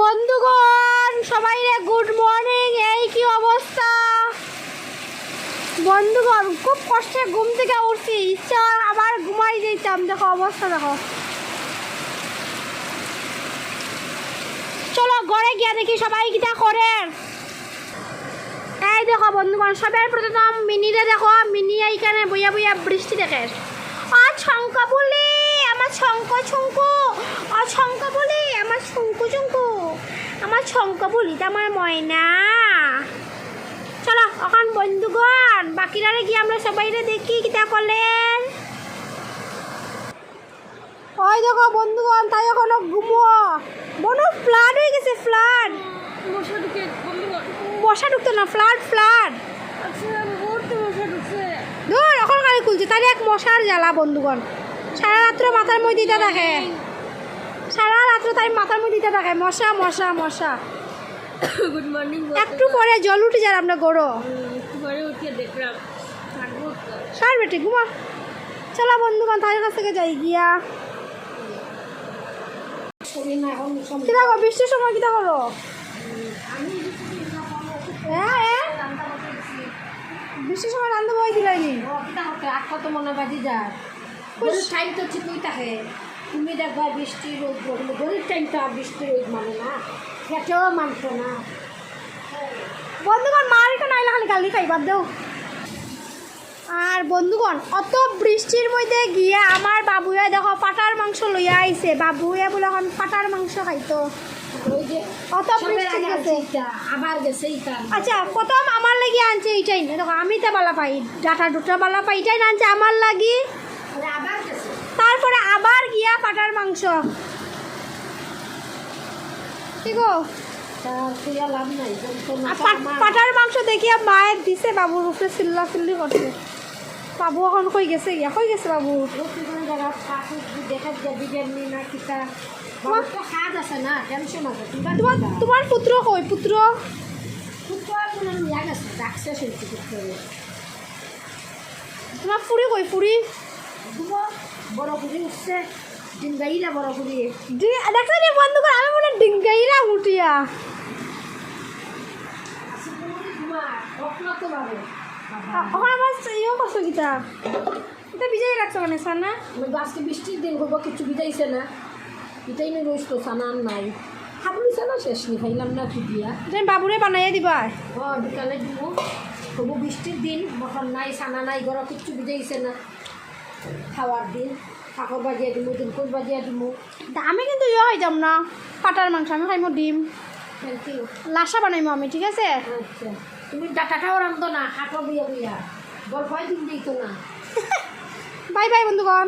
বন্ধুগণ, সবাই রে গুড মর্নিং এই কি অবস্থা? বন্ধুগণ, খুব কষ্টে ঘুম থেকে উঠছি, ইচ্ছা আবার ঘুমাই যেতাম দেখো অবস্থা দেখো। চলো ঘরে গিয়া দেখি সবাই কিটা করে। এই দেখো বন্ধুগণ, সবার প্রথম মিনিরে দেখো, মিনি এইখানে বইয়া বইয়া বৃষ্টি দেখে। আর ছঙ্ক বলি, আমার ছঙ্ক ছঙ্কু আর ছঙ্ক বলি আমার ছঙ্কু ছঙ্কু আমার ছঙ্ক বলি তো আমার ময়না। চলো এখন বন্ধুগণ বাকিরা গিয়ে আমরা সবাই দেখি কিতা করলেন ওই দেখো বন্ধুগণ তাই এখনও ঘুমো বনো ফ্লাড হয়ে গেছে ফ্লাড মশা বসা ঢুকতো না ফ্লাড ফ্লাড আচ্ছা ধর এখন গাড়ি খুলছে তাহলে এক মশার জ্বালা বন্ধুগণ। সারা রাত্র মাথার মধ্যে থাকে রাত্র তাই মাথার মধ্যে দিতে থাকে। মশা মশা মশা। গুড মর্নিং একটু পরে জল উঠে যায় আমরা গড়ো একটু পরে দেখলাম। তো। সার বেটি ঘুমা। চলো বন্ধুগণ তাদের কাছ থেকে যাই গিয়া। কিতা করো বৃষ্টির সময় কিতা করো হ্যাঁ হ্যাঁ বৃষ্টির সময় রান্ধা বই দিলাইনি। আটটা তো মনে বাজি যায়। টাইম তো ঠিকই থাকে। তুমি দেখবা বৃষ্টি রোদ বললে গরিব টাইম তো আর বৃষ্টি রোদ মানে না। খেতেও মানতো না। বন্ধুগণ মার এখানে আইলে খালি গালি খাইবার দেও। আর বন্ধুগণ অত বৃষ্টির মধ্যে গিয়ে আমার বাবুয়া দেখো পাটার মাংস লইয়া আইছে। বাবুয়া বলে এখন পাটার মাংস খাইতো। ওই যে অত বৃষ্টি গেছে। আবার গেছে আচ্ছা প্রথম আমার লাগি আনছে এইটাই না। দেখো আমি তো বালা পাই ডাটা দুটা বালা পাই এটাই আনছে আমার লাগি। আবার তারপরে আবার গিয়া পাটার মাংস। কি পাটার মাংস দেখিয়া মায়ের দিছে বাবুর উপরে চিল্লা চিল্লি করছে। বাবু এখন কই গেছে গিয়া? কই গেছে বাবু? তোমার পুত্র কই? পুত্র? তোমার ফুরি কই? ফুরি বড় পুরি উঠছে গাইলা বড় ডি- দেখছ নি বন্ধু করে আমি বলে ডিঙ্গাইরা উঠিয়া এখন আমার ইয়েও করছ গীতা এটা বিজয়ী রাখছো মানে সানা? আজকে বৃষ্টির দিন করব কিছু বিদাইছে না। এটাই না রোজ তো সানান নাই। খাবলিছে না শেষ নি খাইলাম না কি দিয়া। তুমি বাবুরে বানাইয়া দিবা। ও বিকালে দিব তবু বৃষ্টির দিন মটন নাই সানা নাই ঘর কিচ্ছু বিদাইছে না। খাওয়ার দিন কাকর বাজিয়ে দিব দিন কোচ বাজিয়ে দিব তা আমি কিন্তু ইয়ে হয়ে যাম না। পাটার মাংস আমি খাইমো ডিম। লাসা বানাইমো আমি ঠিক আছে? আচ্ছা। তুমি ডাটাটাও রান্ধো না খাটো বইয়া বল গল্পই দিন দিত না? বাই বাই বন্ধুগণ।